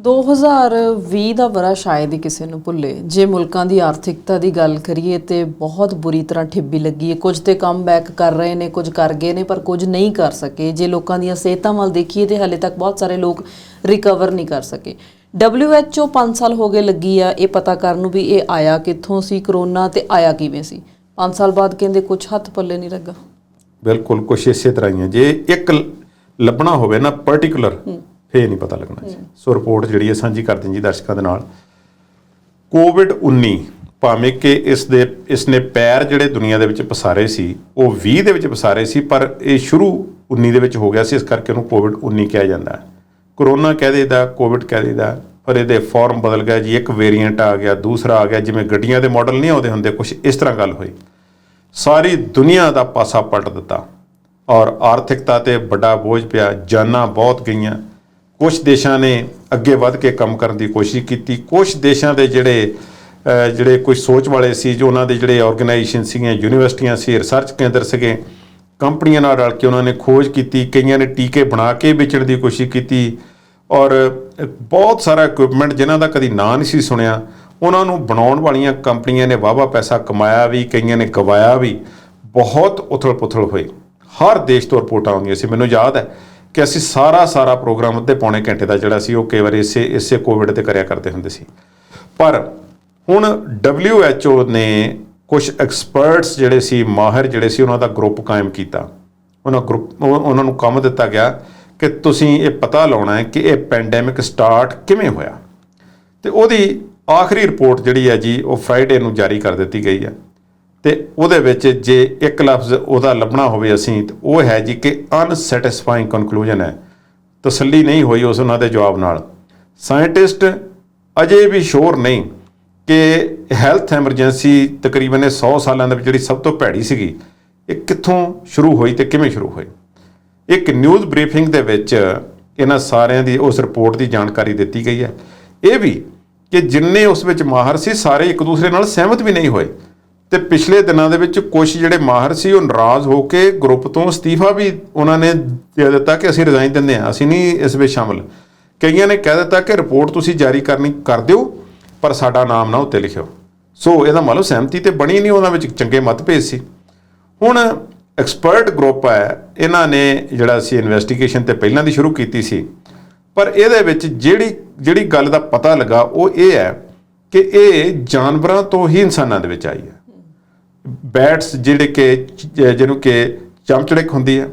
2020 ਦਾ ਵਰਾ ਸ਼ਾਇਦ ਹੀ ਕਿਸੇ ਨੂੰ ਭੁੱਲੇ। ਜੇ ਮੁਲਕਾਂ ਦੀ ਆਰਥਿਕਤਾ ਦੀ ਗੱਲ ਕਰੀਏ ਤੇ ਬਹੁਤ ਬੁਰੀ ਤਰ੍ਹਾਂ ਠਿੱਬੀ ਲੱਗੀ ਹੈ। ਕੁਝ ਤੇ ਕਮ ਬੈਕ ਕਰ ਰਹੇ ਨੇ ਕੁਝ ਕਰ ਗਏ ਨੇ ਪਰ ਕੁਝ ਨਹੀਂ ਕਰ ਸਕੇ। ਜੇ ਲੋਕਾਂ ਦੀਆਂ ਸਿਹਤਾਂ ਵੱਲ ਦੇਖੀਏ ਤੇ ਹਾਲੇ ਤੱਕ ਬਹੁਤ ਸਾਰੇ ਲੋਕ ਰਿਕਵਰ ਨਹੀਂ ਕਰ ਸਕੇ। WHO 5 ਸਾਲ ਹੋ ਗਏ ਲੱਗੀ ਆ। ਇਹ ਪਤਾ ਕਰਨ ਨੂੰ ਵੀ ਇਹ ਆਇਆ ਕਿੱਥੋਂ ਸੀ ਕਰੋਨਾ ਤੇ ਆਇਆ ਕਿਵੇਂ ਸੀ? 5 ਸਾਲ ਬਾਅਦ ਕਹਿੰਦੇ ਕੁਝ ਹੱਥ ਪੱਲੇ ਨਹੀਂ ਲੱਗਾ। ਬਿਲਕੁਲ ਕੁਛ ਇਸੇ ਤਰ੍ਹਾਂ ਹੀ ਹੈ। ਜੇ ਇੱਕ ਲੱਭਣਾ ਹੋਵੇ ਨਾ ਪਾਰਟਿਕੂਲਰ ਫੇਰ ਨਹੀਂ ਪਤਾ ਲੱਗਣਾ ਜੀ। ਸੋ ਰਿਪੋਰਟ ਜਿਹੜੀ ਹੈ ਸਾਂਝੀ ਕਰਦੇ ਹਾਂ ਜੀ ਦਰਸ਼ਕਾਂ ਦੇ ਨਾਲ। ਕੋਵਿਡ 19 ਭਾਵੇਂ ਕਿ ਇਸ ਦੇ, ਇਸ ਨੇ ਪੈਰ ਜਿਹੜੇ ਦੁਨੀਆ ਦੇ ਵਿੱਚ ਪਸਾਰੇ ਸੀ, ਉਹ 20 ਦੇ ਵਿੱਚ ਪਸਾਰੇ ਸੀ, ਪਰ ਇਹ ਸ਼ੁਰੂ 19 ਦੇ ਵਿੱਚ ਹੋ ਗਿਆ ਸੀ, ਇਸ ਕਰਕੇ ਉਹਨੂੰ ਕੋਵਿਡ 19 ਕਿਹਾ ਜਾਂਦਾ ਹੈ। ਕਰੋਨਾ ਕਹਿ ਦੇਦਾ ਕੋਵਿਡ ਕਹਿ ਦੇਦਾ ਪਰ ਇਹਦੇ ਫਾਰਮ ਬਦਲ ਗਿਆ ਜੀ, ਇੱਕ ਵੇਰੀਐਂਟ ਆ ਗਿਆ, ਦੂਸਰਾ ਆ ਗਿਆ, ਜਿਵੇਂ ਗੱਡੀਆਂ ਦੇ ਮਾਡਲ ਨਹੀਂ ਆਉਂਦੇ ਹੁੰਦੇ ਕੁਝ ਇਸ ਤਰ੍ਹਾਂ ਗੱਲ ਹੋਈ। ਸਾਰੀ ਦੁਨੀਆ ਦਾ ਪਾਸਾ ਪਲਟ ਦਿੱਤਾ ਔਰ ਆਰਥਿਕਤਾ ਤੇ ਵੱਡਾ ਬੋਝ ਪਿਆ, ਜਾਨਾਂ ਬਹੁਤ ਗਈਆਂ। ਕੁਝ ਦੇਸ਼ਾਂ ਨੇ ਅੱਗੇ ਵੱਧ ਕੇ ਕੰਮ ਕਰਨ ਦੀ ਕੋਸ਼ਿਸ਼ ਕੀਤੀ। ਕੁਝ ਦੇਸ਼ਾਂ ਦੇ ਜਿਹੜੇ ਜਿਹੜੇ ਕੁਝ ਸੋਚ ਵਾਲੇ ਸੀ, ਜੋ ਉਹਨਾਂ ਦੇ ਜਿਹੜੇ ਆਰਗੇਨਾਈਜੇਸ਼ਨ ਸੀਗੀਆਂ, ਯੂਨੀਵਰਸਿਟੀਆਂ ਸੀ ਰਿਸਰਚ ਕੇਂਦਰ ਸੀਗੇ, ਕੰਪਨੀਆਂ ਨਾਲ ਰਲ ਕੇ ਉਹਨਾਂ ਨੇ ਖੋਜ ਕੀਤੀ, ਕਈਆਂ ਨੇ ਟੀਕੇ ਬਣਾ ਕੇ ਵੇਚਣ ਦੀ ਕੋਸ਼ਿਸ਼ ਕੀਤੀ ਔਰ ਬਹੁਤ ਸਾਰਾ ਇਕਵਿਪਮੈਂਟ ਜਿਨ੍ਹਾਂ ਦਾ ਕਦੀ ਨਾਂ ਨਹੀਂ ਸੀ ਸੁਣਿਆ, ਉਹਨਾਂ ਨੂੰ ਬਣਾਉਣ ਵਾਲੀਆਂ ਕੰਪਨੀਆਂ ਨੇ ਵਾਹਵਾ ਪੈਸਾ ਕਮਾਇਆ ਵੀ, ਕਈਆਂ ਨੇ ਗਵਾਇਆ ਵੀ, ਬਹੁਤ ਉਥਲ-ਪੁਥਲ ਹੋਏ। ਹਰ ਦੇਸ਼ ਤੋਂ ਰਿਪੋਰਟਾਂ ਆਉਂਦੀਆਂ ਸੀ, ਮੈਨੂੰ ਯਾਦ ਹੈ ਕਿ ਅਸੀਂ ਸਾਰਾ ਸਾਰਾ ਪ੍ਰੋਗਰਾਮ ਅੱਧੇ ਪੌਣੇ ਘੰਟੇ ਦਾ ਜਿਹੜਾ ਸੀ ਉਹ ਕਈ ਵਾਰੀ ਇਸੇ ਇਸੇ ਕੋਵਿਡ ਤੇ ਕਰਿਆ ਕਰਦੇ ਹੁੰਦੇ ਸੀ। ਪਰ ਹੁਣ WHO ਨੇ ਕੁਝ ਐਕਸਪਰਟਸ ਜਿਹੜੇ ਸੀ, ਮਾਹਿਰ ਜਿਹੜੇ ਸੀ, ਉਹਨਾਂ ਦਾ ਗਰੁੱਪ ਕਾਇਮ ਕੀਤਾ। ਉਹਨਾਂ ਗਰੁੱਪ ਉਹ- ਉਹਨਾਂ ਨੂੰ ਕੰਮ ਦਿੱਤਾ ਗਿਆ ਕਿ ਤੁਸੀਂ ਇਹ ਪਤਾ ਲਾਉਣਾ ਹੈ ਕਿ ਇਹ ਪੈਂਡੈਮਿਕ ਸਟਾਰਟ ਕਿਵੇਂ ਹੋਇਆ। ਤੇ ਉਹਦੀ ਆਖਰੀ ਰਿਪੋਰਟ ਜਿਹੜੀ ਹੈ ਜੀ, ਉਹ ਫਰਾਈਡੇ ਨੂੰ ਜਾਰੀ ਕਰ ਦਿੱਤੀ ਗਈ ਹੈ। ਤੇ ਉਹਦੇ ਵਿੱਚ ਜੇ ਇੱਕ ਲਫ਼ਜ਼ ਉਹਦਾ ਲੱਭਣਾ ਹੋਵੇ ਅਸੀਂ, ਤੇ ਉਹ ਹੈ ਜੀ ਕਿ ਅਨਸੈਟੀਸਫਾਈਂਗ ਕਨਕਲੂਜਨ ਹੈ। ਤਸੱਲੀ ਨਹੀਂ ਹੋਈ ਉਸ ਉਹਨਾਂ ਦੇ ਜਵਾਬ ਨਾਲ। ਸਾਇੰਟਿਸਟ ਅਜੇ ਵੀ ਸ਼ੋਰ ਨਹੀਂ ਕਿ ਹੈਲਥ ਐਮਰਜੈਂਸੀ ਤਕਰੀਬਨ ਇਹ 100 ਸਾਲਾਂ ਦੇ ਵਿੱਚ ਜਿਹੜੀ ਸਭ ਤੋਂ ਭੈੜੀ ਸੀਗੀ, ਇਹ ਕਿੱਥੋਂ ਸ਼ੁਰੂ ਹੋਈ ਤੇ ਕਿਵੇਂ ਸ਼ੁਰੂ ਹੋਈ? ਇੱਕ ਨਿਊਜ਼ ਬਰੀਫਿੰਗ ਦੇ ਵਿੱਚ ਇਹਨਾਂ ਸਾਰਿਆਂ ਦੀ ਉਸ ਰਿਪੋਰਟ ਦੀ ਜਾਣਕਾਰੀ ਦਿੱਤੀ ਗਈ ਹੈ। ਇਹ ਵੀ ਕਿ ਜਿੰਨੇ ਉਸ ਵਿੱਚ ਮਾਹਰ ਸੀ, ਸਾਰੇ ਇੱਕ ਦੂਸਰੇ ਨਾਲ ਸਹਿਮਤ ਵੀ ਨਹੀਂ ਹੋਏ। ਤੇ ਪਿਛਲੇ ਦਿਨਾਂ ਦੇ ਵਿੱਚ ਕੁਝ ਜਿਹੜੇ ਮਾਹਰ ਸੀ, ਉਹ ਨਾਰਾਜ਼ ਹੋ ਕੇ ਗਰੁੱਪ ਤੋਂ ਅਸਤੀਫਾ ਵੀ ਉਹਨਾਂ ਨੇ ਦੇ ਦਿੱਤਾ ਕਿ ਅਸੀਂ ਰਿਜ਼ਾਈਨ ਦਿੰਦੇ ਹਾਂ, ਅਸੀਂ ਨਹੀਂ ਇਸ ਵਿੱਚ ਸ਼ਾਮਲ। ਕਈਆਂ ਨੇ ਕਹਿ ਦਿੱਤਾ ਕਿ ਰਿਪੋਰਟ ਤੁਸੀਂ ਜਾਰੀ ਕਰਨੀ, ਕਰ ਦਿਓ, ਪਰ ਸਾਡਾ ਨਾਮ ਨਾ ਉੱਤੇ ਲਿਖਿਓ। ਸੋ ਇਹਦਾ ਮਤਲਬ ਸਹਿਮਤੀ ਤੇ ਬਣੀ ਨਹੀਂ, ਉਹਨਾਂ ਵਿੱਚ ਚੰਗੇ ਮਤਭੇਦ ਸੀ। ਹੁਣ ਐਕਸਪਰਟ ਗਰੁੱਪ ਹੈ, ਇਹਨਾਂ ਨੇ ਜਿਹੜਾ ਸੀ ਇਨਵੈਸਟੀਗੇਸ਼ਨ ਤੇ ਪਹਿਲਾਂ ਦੀ ਸ਼ੁਰੂ ਕੀਤੀ ਸੀ। ਪਰ ਇਹਦੇ ਵਿੱਚ ਜਿਹੜੀ ਜਿਹੜੀ ਗੱਲ ਦਾ ਪਤਾ ਲੱਗਾ, ਉਹ ਇਹ ਹੈ ਕਿ ਇਹ ਜਾਨਵਰਾਂ ਤੋਂ ਹੀ ਇਨਸਾਨਾਂ ਦੇ ਵਿੱਚ ਆਈ ਹੈ। ਬੈਟਸ ਜਿਹੜੇ ਕਿ ਜਿਹਨੂੰ ਕਿ ਚਮਚੜਕ ਹੁੰਦੀ ਹੈ,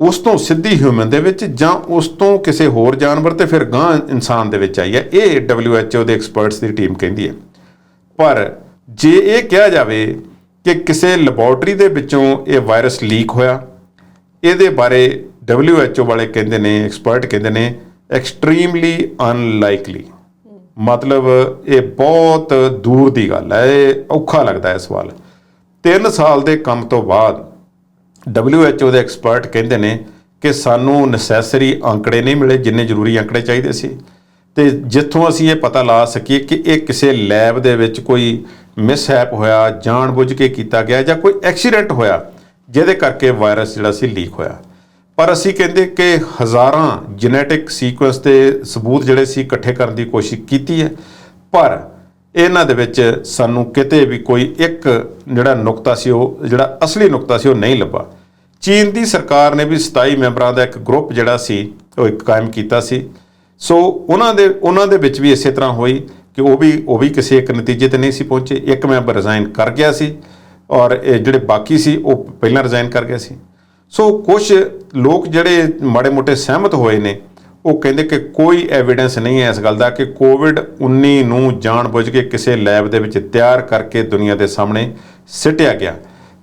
ਉਸ ਤੋਂ ਸਿੱਧੀ ਹਿਊਮਨ ਦੇ ਵਿੱਚ ਜਾਂ ਉਸ ਤੋਂ ਕਿਸੇ ਹੋਰ ਜਾਨਵਰ ਤੇ ਫਿਰ ਗਾਂ ਇਨਸਾਨ ਦੇ ਵਿੱਚ ਆਈ ਹੈ। ਇਹ WHO ਦੇ ਐਕਸਪਰਟਸ ਦੀ ਟੀਮ ਕਹਿੰਦੀ ਹੈ। ਪਰ ਜੇ ਇਹ ਕਿਹਾ ਜਾਵੇ ਕਿ ਕਿਸੇ ਲੈਬੋਰਟਰੀ ਦੇ ਵਿੱਚੋਂ ਇਹ ਵਾਇਰਸ ਲੀਕ ਹੋਇਆ, ਇਹਦੇ ਬਾਰੇ WHO ਵਾਲੇ ਕਹਿੰਦੇ ਨੇ ਐਕਸਪਰਟ ਕਹਿੰਦੇ ਨੇ ਐਕਸਟ੍ਰੀਮਲੀ ਅਨਲਾਈਕਲੀ ਮਤਲਬ ਇਹ ਬਹੁਤ ਦੂਰ ਦੀ ਗੱਲ ਹੈ, ਇਹ ਔਖਾ ਲੱਗਦਾ ਹੈ ਸਵਾਲ। 3 ਸਾਲ ਦੇ ਕੰਮ ਤੋਂ ਬਾਅਦ WHO ਦੇ ਐਕਸਪਰਟ ਕਹਿੰਦੇ ਨੇ ਕਿ ਸਾਨੂੰ ਨੈਸੈਸਰੀ ਅੰਕੜੇ ਨਹੀਂ ਮਿਲੇ ਜਿੰਨੇ ਜ਼ਰੂਰੀ ਅੰਕੜੇ ਚਾਹੀਦੇ ਸੀ। ਤੇ ਜਿੱਥੋਂ ਅਸੀਂ ਇਹ ਪਤਾ ਲਾ ਸਕੀਏ ਕਿ ਇਹ ਕਿਸੇ ਲੈਬ ਦੇ ਵਿੱਚ ਕੋਈ ਮਿਸਹੈਪ ਹੋਇਆ, ਜਾਣਬੁੱਝ ਕੇ ਕੀਤਾ ਗਿਆ ਜਾਂ ਕੋਈ ਐਕਸੀਡੈਂਟ ਹੋਇਆ, ਜਿਹਦੇ ਕਰਕੇ ਵਾਇਰਸ ਜਿਹੜਾ ਸੀ ਲੀਕ ਹੋਇਆ। ਪਰ ਅਸੀਂ ਕਹਿੰਦੇ ਕਿ ਹਜ਼ਾਰਾਂ ਜੈਨੇਟਿਕ ਸੀਕੁਐਂਸ ਦੇ ਸਬੂਤ ਜਿਹੜੇ ਸੀ ਇਕੱਠੇ ਕਰਨ ਦੀ ਕੋਸ਼ਿਸ਼ ਕੀਤੀ ਹੈ। ਪਰ ਇਹਨਾਂ ਦੇ ਵਿੱਚ ਸਾਨੂੰ ਕਿਤੇ ਵੀ ਕੋਈ ਇੱਕ ਜਿਹੜਾ ਨੁਕਤਾ ਸੀ ਉਹ, ਜਿਹੜਾ ਅਸਲੀ ਨੁਕਤਾ ਸੀ ਉਹ ਨਹੀਂ ਲੱਭਾ। ਚੀਨ ਦੀ ਸਰਕਾਰ ਨੇ ਵੀ 27 ਮੈਂਬਰਾਂ ਦਾ ਇੱਕ ਗਰੁੱਪ ਜਿਹੜਾ ਸੀ, ਉਹ ਇੱਕ ਕਾਇਮ ਕੀਤਾ ਸੀ। ਸੋ ਉਹਨਾਂ ਦੇ ਉਹਨਾਂ ਦੇ ਵਿੱਚ ਵੀ ਇਸੇ ਤਰ੍ਹਾਂ ਹੋਈ ਕਿ ਉਹ ਵੀ ਉਹ ਵੀ ਕਿਸੇ ਇੱਕ ਨਤੀਜੇ ਤੇ ਨਹੀਂ ਸੀ ਪਹੁੰਚੇ। ਇੱਕ ਮੈਂਬਰ ਰਿਜ਼ਾਈਨ ਕਰ ਗਿਆ ਸੀ ਔਰ ਇਹ ਜਿਹੜੇ ਬਾਕੀ ਸੀ, ਉਹ ਪਹਿਲਾਂ ਰਿਜ਼ਾਈਨ ਕਰ ਗਏ ਸੀ। ਸੋ ਕੁਝ ਲੋਕ ਜਿਹੜੇ ਮਾੜੇ ਮੋਟੇ ਸਹਿਮਤ ਹੋਏ ਨੇ ਉਹ ਕਹਿੰਦੇ ਕਿ ਕੋਈ ਐਵੀਡੈਂਸ ਨਹੀਂ ਹੈ ਇਸ ਗੱਲ ਦਾ ਕਿ ਕੋਵਿਡ 19 ਨੂੰ ਜਾਣਬੁੱਝ ਕੇ ਕਿਸੇ ਲੈਬ ਦੇ ਵਿੱਚ ਤਿਆਰ ਕਰਕੇ ਦੁਨੀਆ ਦੇ ਸਾਹਮਣੇ ਸਿੱਟਿਆ ਗਿਆ।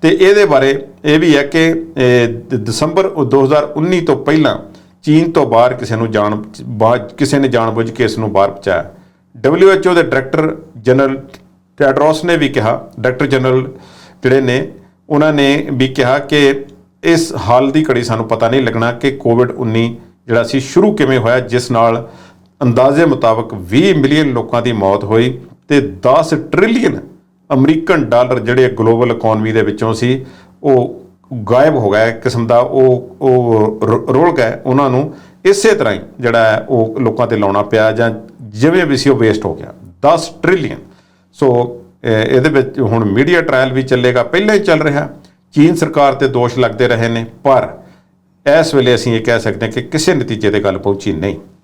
ਤੇ ਇਹਦੇ ਬਾਰੇ ਇਹ ਵੀ ਹੈ ਕਿ ਇਹ ਦ- ਦਸੰਬਰ 2019 ਤੋਂ ਪਹਿਲਾਂ ਚੀਨ ਤੋਂ ਬਾਹਰ ਕਿਸੇ ਨੂੰ ਜਾਣ, ਬਾਹਰ- ਕਿਸੇ ਨੇ ਜਾਣਬੁੱਝ ਕੇ ਇਸ ਨੂੰ ਬਾਹਰ ਪਹੁੰਚਾਇਆ। WHO ਦੇ ਡਾਇਰੈਕਟਰ ਜਨਰਲ ਟੈਡਰੋਸ ਨੇ ਵੀ ਕਿਹਾ ਡਾਇਰੈਕਟਰ ਜਨਰਲ ਜਿਹੜੇ ਨੇ, ਉਹਨਾਂ ਨੇ ਵੀ ਕਿਹਾ ਕਿ ਇਸ ਹਾਲ ਦੀ ਘੜੀ ਸਾਨੂੰ ਪਤਾ ਨਹੀਂ ਲੱਗਣਾ ਕਿ ਕੋਵਿਡ 19 ਜਿਹੜਾ ਸੀ, ਸ਼ੁਰੂ ਕਿਵੇਂ ਹੋਇਆ, ਜਿਸ ਨਾਲ ਅੰਦਾਜ਼ੇ ਮੁਤਾਬਕ 20 ਮਿਲੀਅਨ ਲੋਕਾਂ ਦੀ ਮੌਤ ਹੋਈ ਤੇ 10 ਟ੍ਰਿਲੀਅਨ ਅਮਰੀਕਨ ਡਾਲਰ ਜਿਹੜੇ ਗਲੋਬਲ ਇਕਨੋਮੀ ਦੇ ਵਿੱਚੋਂ ਸੀ, ਉਹ ਗਾਇਬ ਹੋ ਗਏ। ਕਿਸਮ ਦਾ ਉਹ ਉਹ ਰੋਲ ਗਏ ਉਹਨਾਂ ਨੂੰ ਇਸੇ ਤਰ੍ਹਾਂ ਹੀ ਜਿਹੜਾ ਉਹ ਲੋਕਾਂ ਤੇ ਲਾਉਣਾ ਪਿਆ ਜਾਂ ਜਿਵੇਂ ਵੀ ਸੀ, ਉਹ ਵੇਸਟ ਹੋ ਗਿਆ। 10 ਟ੍ਰਿਲੀਅਨ ਸੋ ਇਹਦੇ ਵਿੱਚ ਹੁਣ ਮੀਡੀਆ ਟ੍ਰਾਇਲ ਵੀ ਚੱਲੇਗਾ। ਪਹਿਲਾਂ ਹੀ ਚੱਲ ਰਿਹਾ। ਚੀਨ ਸਰਕਾਰ ਤੇ ਦੋਸ਼ ਲੱਗਦੇ ਰਹੇ ਨੇ, ਪਰ ਇਸ ਵੇਲੇ ਅਸੀਂ ਇਹ ਕਹਿ ਸਕਦੇ ਹਾਂ ਕਿ ਕਿਸੇ ਨਤੀਜੇ ਤੇ ਗੱਲ ਪਹੁੰਚੀ ਨਹੀਂ।